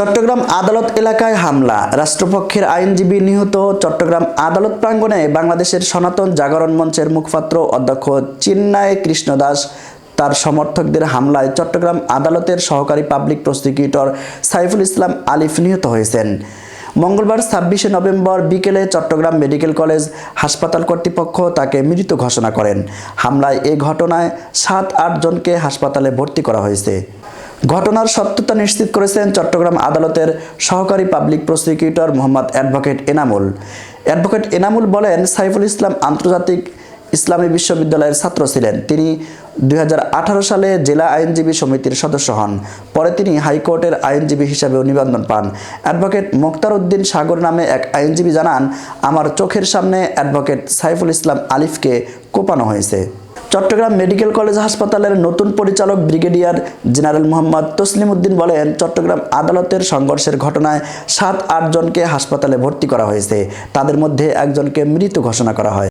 চট্টগ্রাম আদালত এলাকায় হামলা। রাষ্ট্রপক্ষের আইনজীবী নিহত চট্টগ্রাম আদালত প্রাঙ্গণে বাংলাদেশের সনাতন জাগরণ মঞ্চের মুখপাত্র অধ্যক্ষ চিন্নায় কৃষ্ণ দাস তার সমর্থকদের হামলায় চট্টগ্রাম আদালতের সহকারী পাবলিক প্রসিকিউটর সাইফুল ইসলাম আলিফ নিহত হয়েছেন। মঙ্গলবার ছাব্বিশে নভেম্বর বিকেলে চট্টগ্রাম মেডিকেল কলেজ হাসপাতাল কর্তৃপক্ষ তাকে মৃত ঘোষণা করেন। হামলায় এ ঘটনায় সাত আট জনকে হাসপাতালে ভর্তি করা হয়েছে। ঘটনার সত্যতা নিশ্চিত করেছেন চট্টগ্রাম আদালতের সহকারী public prosecutor Mohammad advocate Enamul. Advocate Enamul বলেন, সাইফুল ইসলাম আন্তর্জাতিক ইসলামী বিশ্ববিদ্যালয়ের ছাত্র ছিলেন। তিনি দুই হাজার আঠারো সালে জেলা আইনজীবী সমিতির সদস্য হন। পরে তিনি হাইকোর্টের আইনজীবী হিসাবেও নিবন্ধন পান। অ্যাডভোকেট মোক্তার উদ্দিন সাগর নামে এক আইনজীবী জানান, আমার চোখের সামনে অ্যাডভোকেট সাইফুল ইসলাম আলিফকে কোপানো হয়েছে। চট্টগ্রাম মেডিকেল কলেজ হাসপাতালের নতুন পরিচালক ব্রিগেডিয়ার জেনারেল মোহাম্মদ তসলিম উদ্দিন বলেন, চট্টগ্রাম আদালতের সংঘর্ষের ঘটনায় সাত আটজনকে হাসপাতালে ভর্তি করা হয়েছে। তাদের মধ্যে একজনকে মৃত ঘোষণা করা হয়।